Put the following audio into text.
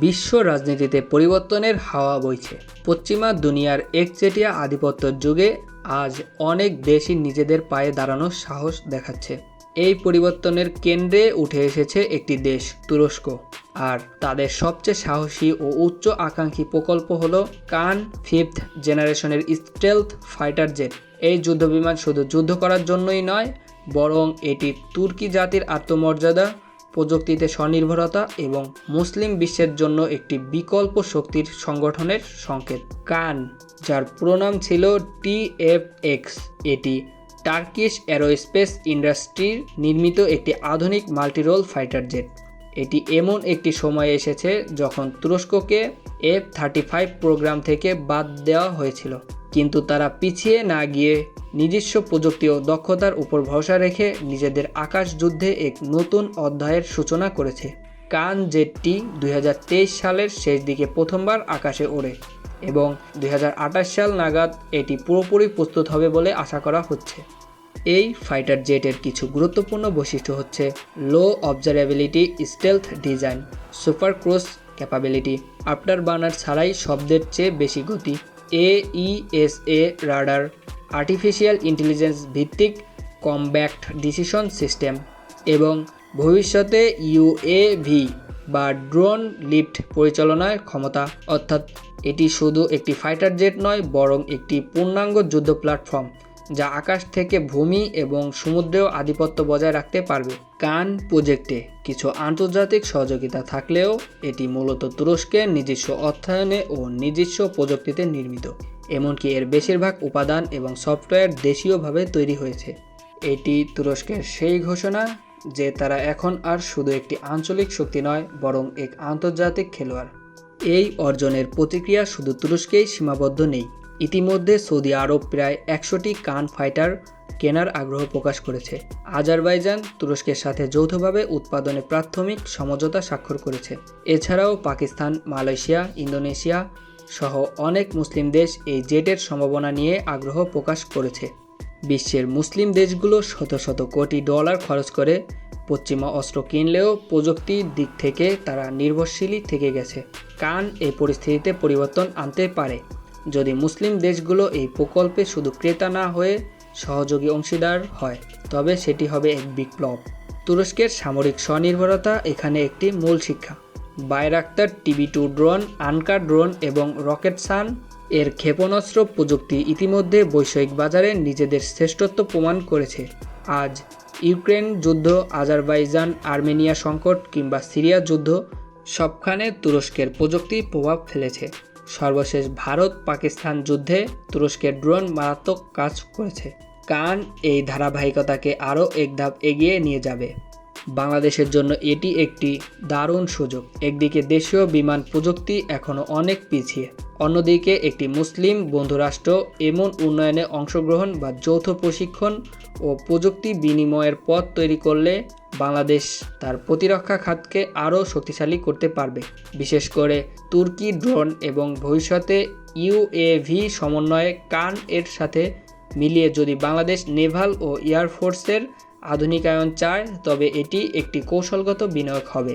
বিশ্ব রাজনীতিতে পরিবর্তনের হাওয়া বইছে। পশ্চিমা দুনিয়ার একচেটিয়া আধিপত্যের যুগে আজ অনেক দেশই নিজেদের পায়ে দাঁড়ানোর সাহস দেখাচ্ছে। এই পরিবর্তনের কেন্দ্রে উঠে এসেছে একটি দেশ, তুরস্ক। আর তাদের সবচেয়ে সাহসী ও উচ্চ আকাঙ্ক্ষী প্রকল্প হলো কান ফিফথ জেনারেশনের স্টেলথ ফাইটার জেট। এই যুদ্ধবিমান শুধু যুদ্ধ করার জন্যই নয়, বরং এটি তুর্কি জাতির আত্মমর্যাদা প্রযুক্তিতে স্বনির্ভরতা এবং মুসলিম বিশ্বের জন্য একটি বিকল্প শক্তির সংগঠনের সংকেত। কান, যার পুরো নাম ছিল টিএফএক্স এটি টার্কিশ অ্যারোস্পেস ইন্ডাস্ট্রির নির্মিত একটি আধুনিক মাল্টিরোল ফাইটার জেট। এটি এমন একটি সময় এসেছে যখন তুরস্ককে এফ থার্টি ফাইভ প্রোগ্রাম থেকে বাদ দেওয়া হয়েছিল। কিন্তু তারা পিছিয়ে না গিয়ে নিজস্ব প্রযুক্তি ও দক্ষতার উপর ভরসা রেখে নিজেদের আকাশ যুদ্ধে এক নতুন অধ্যায়ের সূচনা করেছে। কান জেটটি দুই হাজার তেইশ সালের শেষ দিকে প্রথমবার আকাশে ওড়ে এবং দুই হাজার আঠাশ সাল নাগাদ এটি পুরোপুরি প্রস্তুত হবে বলে আশা করা হচ্ছে। এই ফাইটার জেটের কিছু গুরুত্বপূর্ণ বৈশিষ্ট্য হচ্ছে low observability stealth design super cruise capability. After burner ছাড়াই শব্দের চেয়ে বেশি গতি। এইএসএ রাডার আর্টিফিশিয়াল ইন্টেলিজেন্স ভিত্তিক কমব্যাক্ট ডিসিশন সিস্টেম এবং ভবিষ্যতে ইউএভি বা ড্রোন লিফ্ট পরিচালনার ক্ষমতা। অর্থাৎ এটি শুধু একটি ফাইটার জেট নয়, বরং একটি পূর্ণাঙ্গ যুদ্ধ প্ল্যাটফর্ম। যা আকাশ থেকে ভূমি এবং সমুদ্রেও আধিপত্য বজায় রাখতে পারবে। কান প্রজেক্টে কিছু আন্তর্জাতিক সহযোগিতা থাকলেও এটি মূলত তুরস্কের নিজস্ব অর্থায়নে ও নিজস্ব প্রযুক্তিতে নির্মিত। এমনকি এর বেশিরভাগ উপাদান এবং সফটওয়্যার দেশীয়ভাবে তৈরি হয়েছে। এটি তুরস্কের সেই ঘোষণা যে তারা এখন আর শুধু একটি আঞ্চলিক শক্তি নয়, বরং এক আন্তর্জাতিক খেলোয়াড়। এই অর্জনের প্রতিক্রিয়া শুধু তুরস্কেই সীমাবদ্ধ নেই। ইতিমধ্যে সৌদি আরব প্রায় একশোটি কান ফাইটার কেনার আগ্রহ প্রকাশ করেছে। আজারবাইজান তুরস্কের সাথে যৌথভাবে উৎপাদনে প্রাথমিক সমঝোতা স্বাক্ষর করেছে। এছাড়াও পাকিস্তান, মালয়েশিয়া, ইন্দোনেশিয়া সহ অনেক মুসলিম দেশ এই জেটের সম্ভাবনা নিয়ে আগ্রহ প্রকাশ করেছে। বিশ্বের মুসলিম দেশগুলো শত শত কোটি ডলার খরচ করে পশ্চিমা অস্ত্র কিনলেও প্রযুক্তির দিক থেকে তারা নির্ভরশীলই থেকে গেছে। কান এই পরিস্থিতিতে পরিবর্তন আনতে পারে। যদি মুসলিম দেশগুলো এই প্রকল্পে শুধু ক্রেতা না হয়ে সহযোগী অংশীদার হয়, তবে সেটি হবে এক বিপ্লব। তুরস্কের সামরিক স্বনির্ভরতা এখানে একটি মূল শিক্ষা। Bayraktar TB two drone Anka drone এবং রকেট সান এর ক্ষেপণাস্ত্র প্রযুক্তি ইতিমধ্যে বৈষয়িক বাজারে নিজেদের শ্রেষ্ঠত্ব প্রমাণ করেছে। আজ ইউক্রেন যুদ্ধ, আজারবাইজান, আর্মেনিয়া সংকট কিংবা সিরিয়া যুদ্ধ সবখানে তুরস্কের প্রযুক্তি প্রভাব ফেলেছে। সর্বশেষ ভারত পাকিস্তান যুদ্ধে তুরস্কের ড্রোন মারাত্মক কাজ করেছে। কান এই ধারাবাহিকতাকে আরও এক ধাপ এগিয়ে নিয়ে যাবে। বাংলাদেশের জন্য এটি একটি দারুণ সুযোগ। একদিকে দেশীয় বিমান প্রযুক্তি এখনও অনেক পিছিয়ে। অন্যদিকে একটি মুসলিম বন্ধুরাষ্ট্র এমন উন্নয়নে অংশগ্রহণ বা যৌথ প্রশিক্ষণ ও প্রযুক্তি বিনিময়ের পথ তৈরি করলে বাংলাদেশ তার প্রতিরক্ষা খাতকে আরও শক্তিশালী করতে পারবে। বিশেষ করে তুর্কি ড্রোন এবং ভবিষ্যতে ইউএভি সমন্বয়ে কান এর সাথে মিলিয়ে যদি বাংলাদেশ নেভাল ও এয়ারফোর্সের আধুনিকায়ন চায়, তবে এটি একটি কৌশলগত বিনিয়োগ হবে।